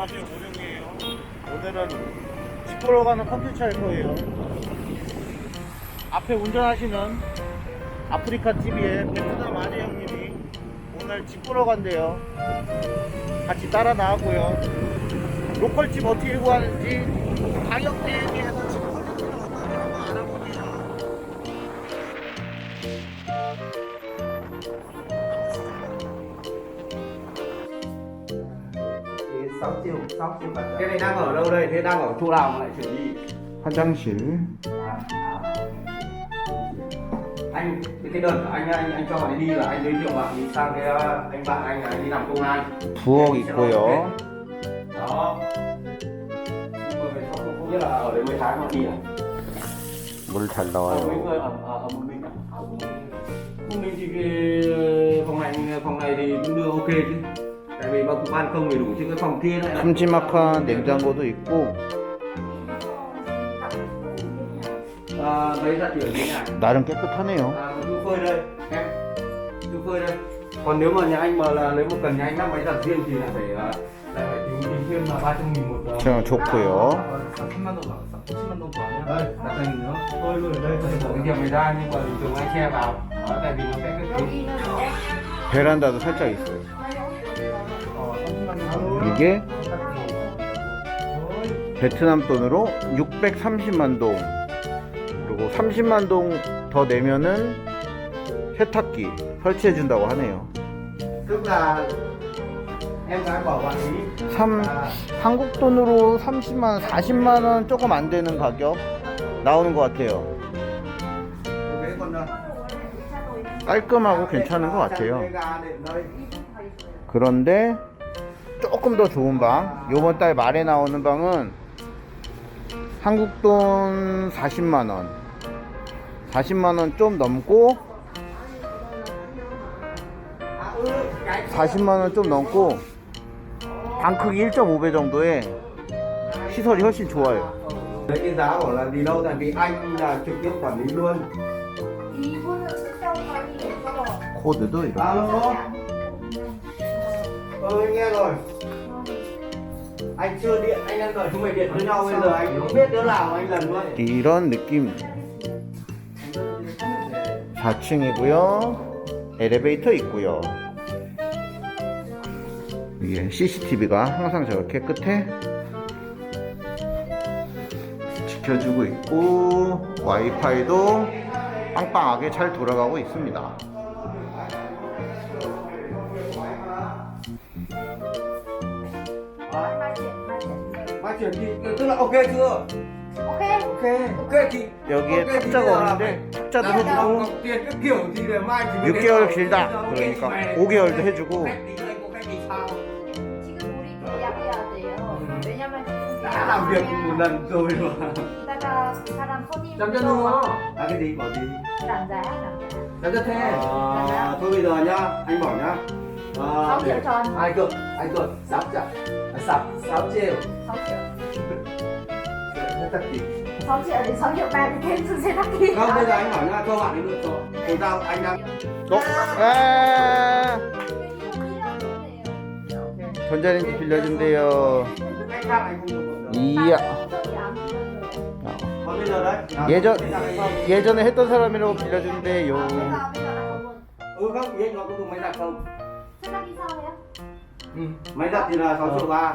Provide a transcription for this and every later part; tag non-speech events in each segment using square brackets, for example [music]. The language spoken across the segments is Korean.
안녕하세요 오룡이에요. 오늘은 집 보러 가는 컨텐츠할 거예요. 앞에 운전하시는 아프리카 TV의 베트남 아재 형님이 오늘 집 보러 간대요. 같이 따라 나왔고요. 로컬 집 어떻게 구하는지 가격 대비해서 6 triệu 6 triệu bạc cái này đang ở đâu đây thế đang ở chỗ nào mà lại chuyển đi 화장실 à, à. anh cái, cái đợt anh anh anh cho bạn ấy đi là anh giới thiệu bạn đi sang cái uh, anh bạn anh ấy đi làm công an 부엌 있고요 đó Nhưng mà về sau không không biết là ở đấy mấy tháng mà đi à 물 잘 ở mấy 나와요 người ở ở, ở một mình à một mình thì cái phòng này phòng này thì cũng đưa ok chứ Đủ chứ cái phòng kia lại là 큼지막한 냉장고도 있고 à, mấy tiền thế này 나름 깨끗하네요 À, một chú phơi đây em chú phơi đây còn nếu mà nhà anh mà là nếu mà cần nhà anh lắp máy giặt riêng thì là phải à, là phải tính tính thêm là ba trăm nghìn một uh, 저 좋고요 10만 원 bảo 10만 đồng bảo nhá đây đặt thành nữa phơi luôn ở đây đây là cái điểm này ra nhưng mà bình thường anh che vào đó, tại vì nó sẽ cái tính 베란다도 살짝 있어요 ờ, 30만 원 이게 베트남 돈으로 630만 동. 그리고 30만 동 더 내면은 세탁기 설치해 준다고 하네요. 3, 한국 돈으로 30만 40만 원 조금 안 되는 가격 나오는 것 같아요. 깔끔하고 괜찮은 것 같아요. 그런데 조금 더 좋은 방. 요번 달 말에 나오는 방은 한국 돈 40만원. 40만원 좀 넘고 40만원 좀 넘고 방 크기 1.5배 정도에 시설이 훨씬 좋아요. Đấy cái giá bảo là vì đâu tại vì anh là trực tiếp quản lý luôn 이분은 실제로 관리해서 코드도 이렇게. alo ừ anh nghe rồi anh chưa điện anh đang đợi chúng mày điện với nhau bây giờ anh không biết đứa nào anh lần luôn 이런 느낌 4층이고요 엘리베이터 있고요 위에 CCTV가 항상 저렇게 끝에 지켜주고 있고 와이파이도 빵빵하게 잘 돌아가고 있습니다 thì tức là ok chưa ok ok ok thì 여기에 bây giờ là 오는데 해주고 cọc tiền các kiểu thì để mai thì mới 6개월 đến 길다 그러니까 mày- 5개월도 해주고 지금 우리 계약해야 돼요 왜냐면 đã làm việc một lần rồi mà 이따가 그 사람 손님 nó à cái gì bảo gì 남자야 남자 làm cho thế à, thôi bây giờ nhá anh bảo nhá à, sáu triệu tròn ai cơ ai cơ sáu triệu à, sáu sáu triệu 6 triệu Thế thật thì 6 triệu đến 6 triệu ba thì thêm sự 세탁기 không bây giờ anh bảo nhá cho bạn ấy lựa chọn thì tao anh đang 어? 아 전자레인지 빌려준대요 cách khác anh không được 이야 còn bây giờ đấy là- 예전 예전에 했던 사람이라고 빌려준대요. ừ không ý anh nói có dùng máy giặt không ừ. máy giặt thì là 6 triệu ba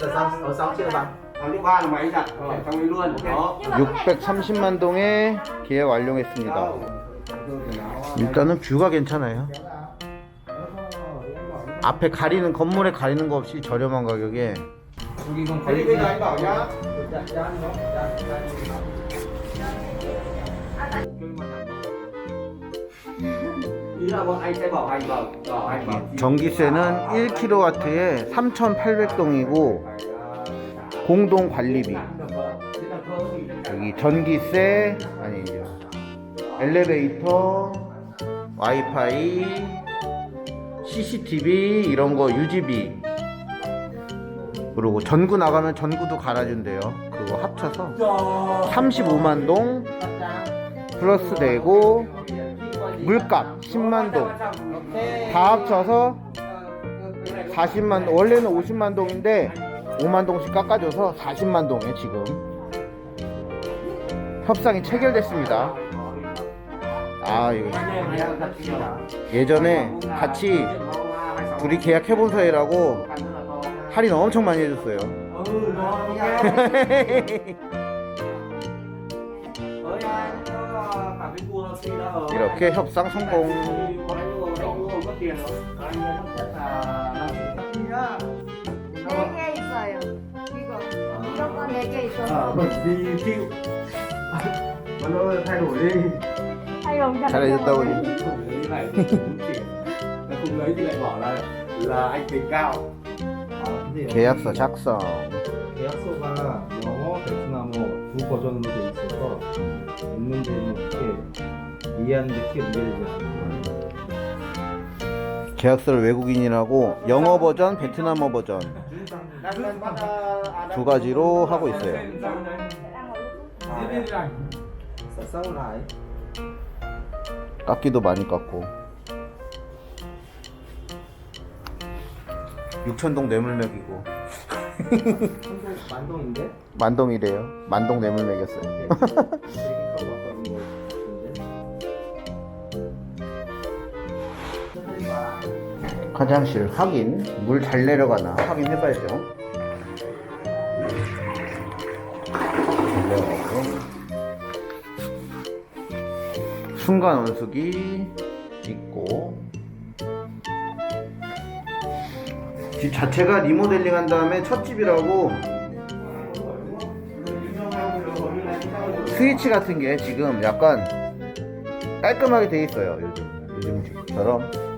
6 triệu ba 6 triệu ba là máy giặt ở trong ấy luôn đó 630만 동에 계약 완료했습니다. 일단은 뷰가 괜찮아요. 앞에 가리는 건물에 가리는 거 없이 저렴한 가격에 thế thì bây giờ anh bảo nhá 전기세는 1kW에 3,800동이고 공동 관리비. 여기 전기세 아니죠 엘리베이터 와이파이 CCTV 이런 거 유지비. 그리고 전구 나가면 전구도 갈아준대요. 그거 합쳐서 35만 동 플러스 내고 물값 10만 동 다 합쳐서 40만 원래는 50만 동인데 5만 동씩 깎아줘서 40만 동에 지금 협상이 체결됐습니다. 아 이거 예전에 같이 둘이 계약해본 사이라고 할인 엄청 많이 해줬어요. [laughs] 이렇게 협상 성공. có đánh vô đánh vô mất tiền rồi anh sắp xếp là làm gì tất nhiên á 네개 있어요. 이거 이런 거 네 개 있어서 đi 사용 잘해줬다 우리. 아, 계약서 작성. 계약서가 영어, 베트남어 두 버전으로 돼 있어서 읽는 데는 이해하는 데 크게 문제되지 않아요. 계약서를 외국인이라고 영어 버전, 베트남어 버전 두 가지로 하고 있어요. 깎기도 많이 깎고. 6천동 뇌물 먹이고 [laughs] 만동인데? 만동이래요. 만동 뇌물 먹였어요. 화장실 확인. 물 잘 내려가나 확인해 봐야죠. 내려가고. 순간 온수기 있고. 집 자체가 리모델링 한 다음에 첫 집이라고 스위치 같은 게 지금 약간 깔끔하게 돼 있어요. 요즘 요즘 집처럼.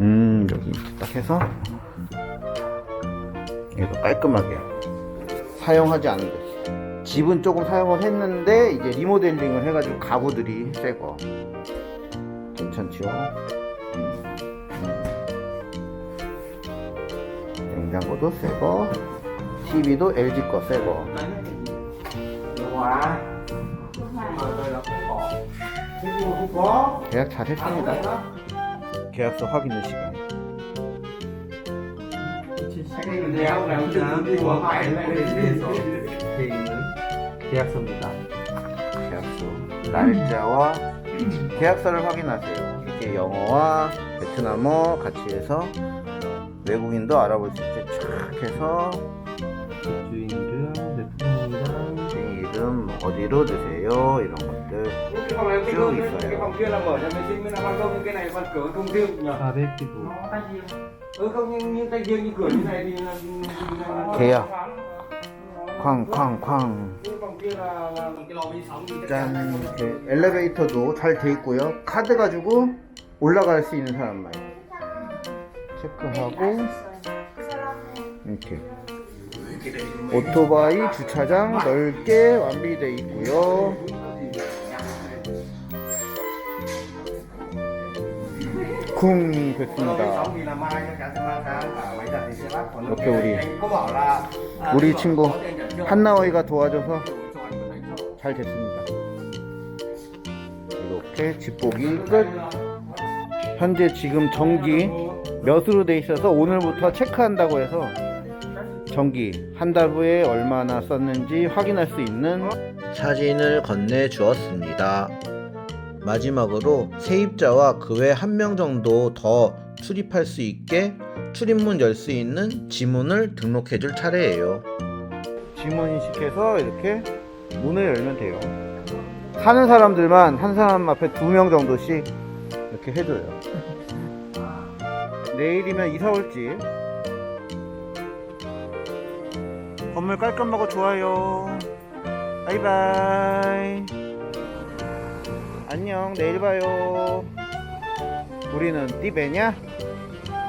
음. 여기 딱 해서 이거 깔끔하게 사용하지 않은 거 집은 조금 사용을 했는데 이제 리모델링을 해가지고 가구들이 새거. 괜찮죠? 냉장고도 새거 TV도 LG 거 새거. 계약 잘 했습니다 계약서 확인의 시간 돼 있는 계약서입니다. 계약서. 날짜와 계약서를 확인하세요. 이게 영어와 베트남어 같이 해서 외국인도 알아볼 수 있게 쫙 해서 주인이랑 제품이랑 제 이름 뭐 어디로 드세요? 이런 것 phòng này cái Chưa đấy, phải cái phòng kia là mở cho vệ sinh mới là ban công cái này ban cửa không riêng nhỉ 400기도 ừ không nhưng như tay riêng như cửa như này thì là 개야. 쾅쾅 쾅 cái phòng kia là là cái lò vi sóng thì tất cả 짠 이렇게 엘리베이터도 잘 돼 있고요. 카드 가지고 올라갈 수 있는 사람만 체크하고 이렇게 오토바이 주차장 넓게 완비되어 있고요. 쿵 됐습니다. bắt còn Ok, 우리. à, 우리 친구? 한나와이가 도와줘서. 잘 됐습니다. 이렇게 집보기 끝. 현재 지금 전기 몇으로 돼 있어서 오늘부터 체크한다고 해서 전기 한 달 후에 얼마나 썼는지 확인할 수 있는 사진을 건네 주었습니다. 마지막으로 세입자와 그 외 한 명 정도 더 출입할 수 있게 출입문 열 수 있는 지문을 등록해 줄 차례예요. 지문 인식해서 이렇게 문을 열면 돼요. 사는 사람들만 한 사람 앞에 두 명 정도씩 이렇게 해줘요. [laughs] 내일이면 이사 올 집. 건물 깔끔하고 좋아요. 바이바이. 안녕, 내일 봐요. 우리는 띠베냐?